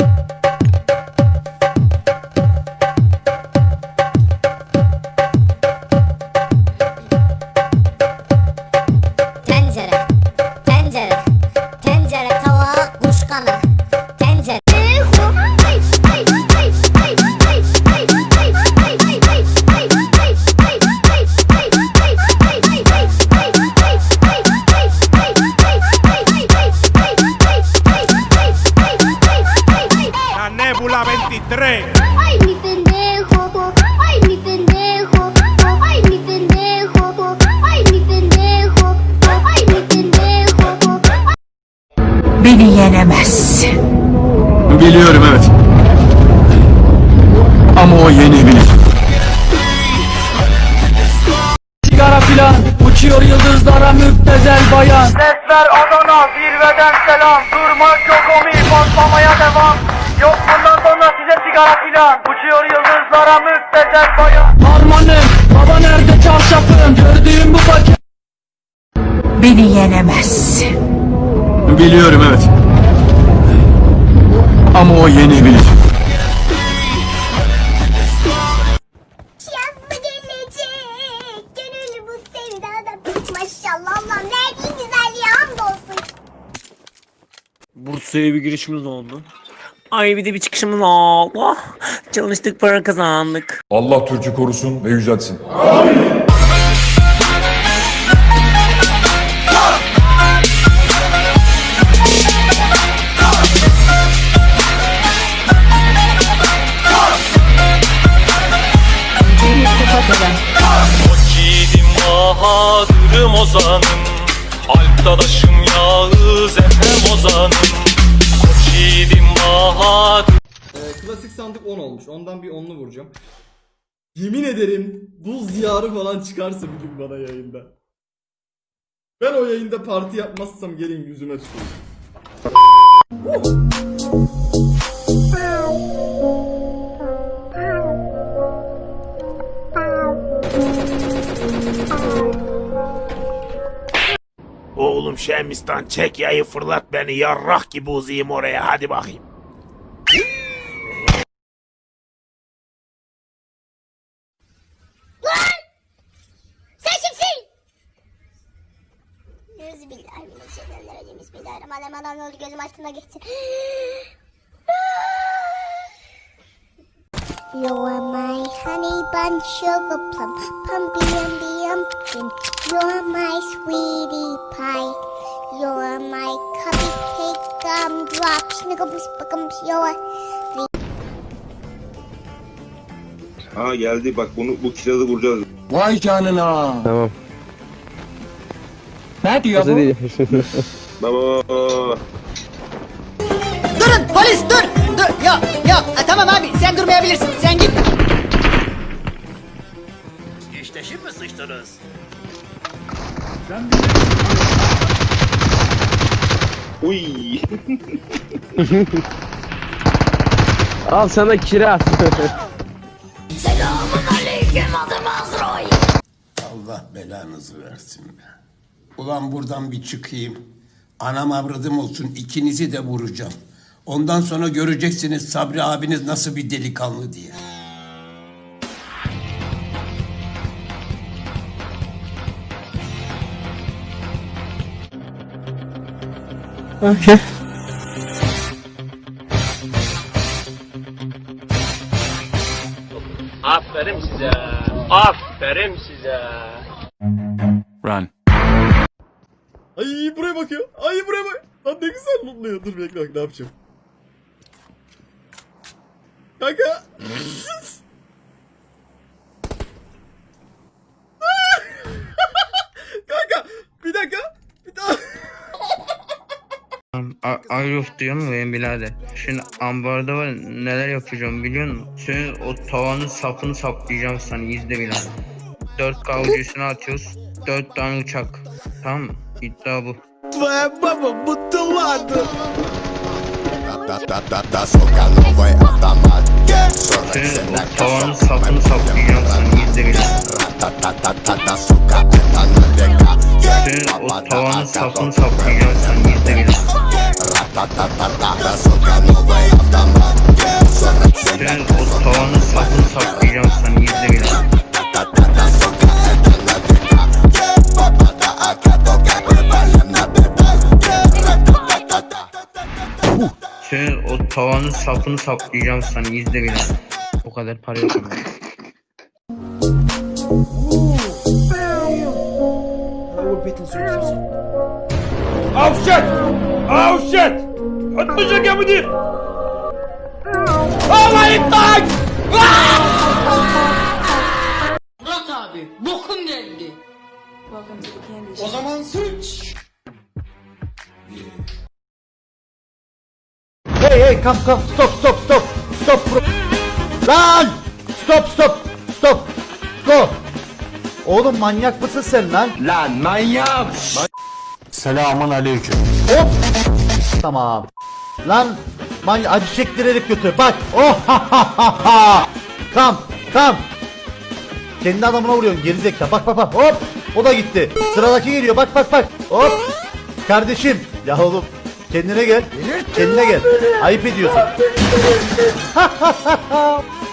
you bayan Sesler Adana zirveden selam Durma Jokomi patlamaya devam Yok bundan sonra size sigara filan Uçuyor yıldızlara müptezel bayan Harmanım baba nerede çarşafım Gördüğüm bu paket Beni yenemezsin. Biliyorum evet. Ama o yenebilir. Bursa'ya bir girişimiz oldu. Ay bir de bir çıkışımız oldu. Çalıştık para kazandık. Allah Türk'ü korusun ve yüceltsin. Koç yiğidim bahadırım ozanım Alp dadaşım Yağız Efem ozanım sandık 10 olmuş. Ondan bir 10'lu vuracağım. Yemin ederim buz diyarı falan çıkarsa bugün bana yayında. Ben o yayında parti yapmazsam gelin yüzüme tükürün. Oğlum Şemistan çek yayı fırlat beni yarrak gibi uzayım oraya hadi bakayım. Sen kimsin? Euzubillahimineşşeytanirracim. Bismillahirrahmanirrahim. Adam oldu gözüm açtığında geçti. You are my honey bun sugar plum pumpkin umby umpkin. You are my sweetie pie. You are my cupcake gumdrop. Snickles buckums. You are Ha geldi bak bunu bu kirazı vuracağız. Vay canına. Ne diyor bu? Baba. Durun polis dur. Dur yok yok Ha, tamam abi sen durmayabilirsin sen git. İşte şimdi sıçtınız. Uy. Al sana kiraz Allah belanızı versin be. Ulan buradan bir çıkayım. Anam avradım olsun ikinizi de vuracağım. Ondan sonra göreceksiniz Sabri abiniz nasıl bir delikanlı diye. Aferin size Aferin size Run. Ay buraya bakıyor. Ay buraya bak. Lan ne güzel mutluyor. Dur bekle bak ne yapacağım. Kanka. Kanka bir dakika. Bir daha. Ayuf diyor mu benim birader? Şimdi ambarda var neler yapacağım biliyor musun? Senin o tavanın sapını saplayacağım sana izle birader. Dört üstüne atıyoruz. Dört tane uçak. Tamam mı? İddia bu. Senin o tavanın sapını saplayacağım sana izle birader. Senin o tavanın sapını saplayacağım sana izle birader. Senin o tavanın sapını saplayacağım sana izle tavanın sapını saplayacağım sana izle bile. O kadar para yok ama. Oh shit! Oh shit! Atlayacak ya müdür! Allah imdat! Murat abi bokum geldi. O zaman sıç. Hey hey kam kam stop stop stop stop Lan stop stop stop go Oğlum manyak mısın sen lan? Lan manyak. Selamun aleyküm. Hop. Tamam. Lan manyak acı çektirerek götür. Bak. Oh ha ha ha ha. Kam kam. Kendi adamına vuruyorsun gerizekalı. Bak bak bak. Hop. O da gitti. Sıradaki geliyor. Bak bak bak. Hop. Kardeşim. Ya oğlum. Kendine gel. Kendine gel. Ayıp ediyorsun.